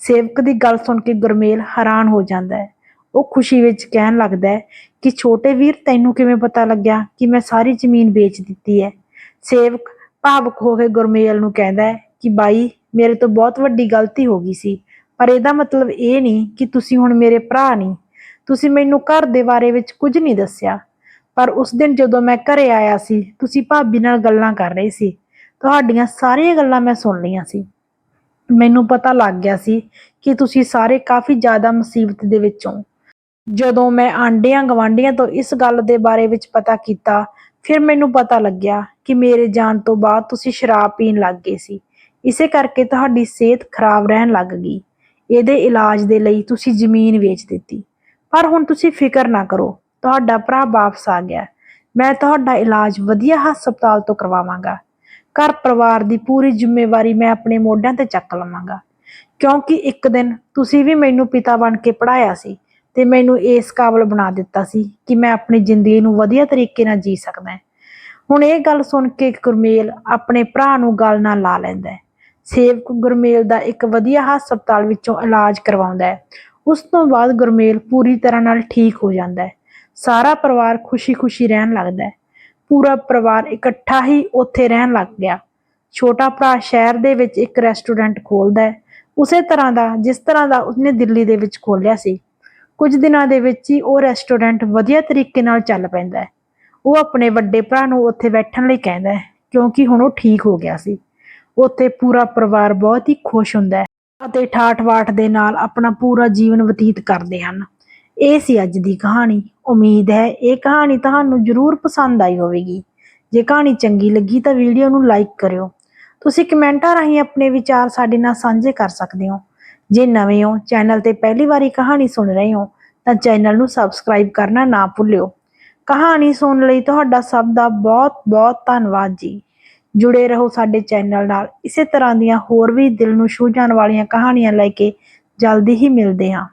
ਸੇਵਕ ਦੀ ਗੱਲ ਸੁਣ ਕੇ ਗੁਰਮੇਲ ਹੈਰਾਨ ਹੋ ਜਾਂਦਾ ਹੈ। ਉਹ ਖੁਸ਼ੀ ਵਿੱਚ ਕਹਿਣ ਲੱਗਦਾ ਹੈ ਕਿ ਛੋਟੇ ਵੀਰ, ਤੈਨੂੰ ਕਿਵੇਂ ਪਤਾ ਲੱਗਿਆ ਕਿ ਮੈਂ ਸਾਰੀ ਜ਼ਮੀਨ ਵੇਚ ਦਿੱਤੀ ਹੈ? ਸੇਵਕ ਭਾਵਕ ਹੋ ਕੇ ਗੁਰਮੇਲ ਨੂੰ ਕਹਿੰਦਾ ਹੈ ਕਿ ਬਾਈ, ਮੇਰੇ ਤੋਂ ਬਹੁਤ ਵੱਡੀ ਗਲਤੀ ਹੋ ਗਈ ਸੀ, ਪਰ ਇਹਦਾ ਮਤਲਬ ਇਹ ਨਹੀਂ ਕਿ ਤੁਸੀਂ ਹੁਣ ਮੇਰੇ ਭਰਾ ਨਹੀਂ। ਤੁਸੀਂ ਮੈਨੂੰ ਘਰ ਦੇ ਬਾਰੇ ਵਿੱਚ ਕੁਝ ਨਹੀਂ ਦੱਸਿਆ। ਪਰ ਉਸ ਦਿਨ ਜਦੋਂ ਮੈਂ ਘਰੇ ਆਇਆ ਸੀ, ਤੁਸੀਂ ਭਾਬੀ ਨਾਲ ਗੱਲਾਂ ਕਰ ਰਹੇ ਸੀ। ਤੁਹਾਡੀਆਂ ਸਾਰੀਆਂ ਗੱਲਾਂ ਮੈਂ ਸੁਣ ਲਈਆਂ ਸੀ। ਮੈਨੂੰ ਪਤਾ ਲੱਗ ਗਿਆ ਸੀ ਕਿ ਤੁਸੀਂ ਸਾਰੇ ਕਾਫੀ ਜ਼ਿਆਦਾ ਮੁਸੀਬਤ ਦੇ ਵਿੱਚ ਹੋ। ਜਦੋਂ ਮੈਂ ਆਂਢੀਆਂ ਗੁਆਂਢੀਆਂ ਤੋਂ ਇਸ ਗੱਲ ਦੇ ਬਾਰੇ ਵਿੱਚ ਪਤਾ ਕੀਤਾ, ਫਿਰ ਮੈਨੂੰ ਪਤਾ ਲੱਗਿਆ ਕਿ ਮੇਰੇ ਜਾਣ ਤੋਂ ਬਾਅਦ ਤੁਸੀਂ ਸ਼ਰਾਬ ਪੀਣ ਲੱਗ ਗਏ ਸੀ। ਇਸੇ ਕਰਕੇ ਤੁਹਾਡੀ ਸਿਹਤ ਖਰਾਬ ਰਹਿਣ ਲੱਗ ਗਈ। ਇਹਦੇ ਇਲਾਜ ਦੇ ਲਈ ਤੁਸੀਂ ਜ਼ਮੀਨ ਵੇਚ ਦਿੱਤੀ। ਪਰ ਹੁਣ ਤੁਸੀਂ ਫਿਕਰ ਨਾ ਕਰੋ, ਤੁਹਾਡਾ ਭਰਾ ਵਾਪਸ ਆ ਗਿਆ। ਮੈਂ ਤੁਹਾਡਾ ਇਲਾਜ ਵਧੀਆ ਹਸਪਤਾਲ ਤੋਂ ਕਰਵਾਵਾਂਗਾ। ਘਰ ਪਰਿਵਾਰ ਦੀ ਪੂਰੀ ਜ਼ਿੰਮੇਵਾਰੀ ਮੈਂ ਆਪਣੇ ਮੋਢਿਆਂ ਤੇ ਚੱਕ ਲਵਾਂਗਾ। ਕਿਉਂਕਿ ਇੱਕ ਦਿਨ ਤੁਸੀਂ ਵੀ ਮੈਨੂੰ ਪਿਤਾ ਬਣ ਕੇ ਪੜਾਇਆ ਸੀ ਤੇ ਮੈਨੂੰ ਇਸ ਕਾਬਲ ਬਣਾ ਦਿੱਤਾ ਸੀ ਕਿ ਮੈਂ ਆਪਣੀ ਜ਼ਿੰਦਗੀ ਨੂੰ ਵਧੀਆ ਤਰੀਕੇ ਨਾਲ ਜੀ ਸਕਦਾ ਹੁਣ ਇਹ ਗੱਲ ਸੁਣ ਕੇ ਗੁਰਮੇਲ ਆਪਣੇ ਭਰਾ ਨੂੰ ਗੱਲ ਨਾਲ ਲਾ ਲੈਂਦਾ ਹੈ। ਸੇਵਕ ਗੁਰਮੇਲ ਦਾ ਇੱਕ ਵਧੀਆ ਹਸਪਤਾਲ ਵਿੱਚੋਂ ਇਲਾਜ ਕਰਵਾਉਂਦਾ ਹੈ। ਉਸ ਤੋਂ ਬਾਅਦ ਗੁਰਮੇਲ ਪੂਰੀ ਤਰ੍ਹਾਂ ਨਾਲ ਠੀਕ ਹੋ ਜਾਂਦਾ ਹੈ। ਸਾਰਾ ਪਰਿਵਾਰ ਖੁਸ਼ੀ-ਖੁਸ਼ੀ ਰਹਿਣ ਲੱਗਦਾ ਹੈ। ਪੂਰਾ ਪਰਿਵਾਰ ਇਕੱਠਾ ਹੀ ਉੱਥੇ ਰਹਿਣ ਲੱਗ ਗਿਆ। ਛੋਟਾ ਭਰਾ ਸ਼ਹਿਰ ਦੇ ਵਿੱਚ ਇੱਕ ਰੈਸਟੋਰੈਂਟ ਖੋਲਦਾ ਹੈ। ਉਸੇ ਤਰ੍ਹਾਂ ਦਾ, ਜਿਸ ਤਰ੍ਹਾਂ ਦਾ ਉਸਨੇ ਦਿੱਲੀ ਦੇ ਵਿੱਚ ਖੋਲ੍ਹਿਆ ਸੀ। ਕੁਝ ਦਿਨਾਂ ਦੇ ਵਿੱਚ ਹੀ ਉਹ ਰੈਸਟੋਰੈਂਟ ਵਧੀਆ ਤਰੀਕੇ ਨਾਲ ਚੱਲ ਪੈਂਦਾ ਹੈ। ਉਹ ਆਪਣੇ ਵੱਡੇ ਭਰਾ ਨੂੰ ਉੱਥੇ ਬੈਠਣ ਲਈ ਕਹਿੰਦਾ ਹੈ, ਕਿਉਂਕਿ ਹੁਣ ਉਹ ਠੀਕ ਹੋ ਗਿਆ ਸੀ। ਉੱਥੇ ਪੂਰਾ ਪਰਿਵਾਰ ਬਹੁਤ ਹੀ ਖੁਸ਼ ਹੁੰਦਾ ਹੈ ਅਤੇ ਠਾਠ-ਬਾਠ ਦੇ ਨਾਲ ਆਪਣਾ ਪੂਰਾ ਜੀਵਨ ਬਤੀਤ ਕਰਦੇ ਹਨ। ਇਹ ਸੀ ਅੱਜ ਦੀ ਕਹਾਣੀ। ਉਮੀਦ ਹੈ ਇਹ ਕਹਾਣੀ ਤੁਹਾਨੂੰ ਜ਼ਰੂਰ ਪਸੰਦ ਆਈ ਹੋਵੇਗੀ। ਜੇ ਕਹਾਣੀ ਚੰਗੀ ਲੱਗੀ ਤਾਂ ਵੀਡੀਓ ਨੂੰ ਲਾਈਕ ਕਰਿਓ। ਤੁਸੀਂ ਕਮੈਂਟਾਂ ਰਾਹੀਂ ਆਪਣੇ ਵਿਚਾਰ ਸਾਡੇ ਨਾਲ ਸਾਂਝੇ ਕਰ ਸਕਦੇ ਹੋ। ਜੇ ਨਵੇਂ ਹੋ ਚੈਨਲ ਤੇ ਪਹਿਲੀ ਵਾਰੀ ਕਹਾਣੀ ਸੁਣ ਰਹੇ ਹੋ, ਤਾਂ ਚੈਨਲ ਨੂੰ ਸਬਸਕ੍ਰਾਈਬ ਕਰਨਾ ਨਾ ਭੁੱਲਿਓ। ਕਹਾਣੀ ਸੁਣਨ ਲਈ ਤੁਹਾਡਾ ਸਭ ਦਾ ਬਹੁਤ ਬਹੁਤ ਧੰਨਵਾਦ ਜੀ। ਜੁੜੇ ਰਹੋ ਸਾਡੇ ਚੈਨਲ ਨਾਲ। ਇਸੇ ਤਰ੍ਹਾਂ ਦੀਆਂ ਹੋਰ ਵੀ ਦਿਲ ਨੂੰ ਛੂਹ ਜਾਣ ਵਾਲੀਆਂ ਕਹਾਣੀਆਂ ਲੈ ਕੇ ਜਲਦੀ ਹੀ ਮਿਲਦੇ ਹਾਂ।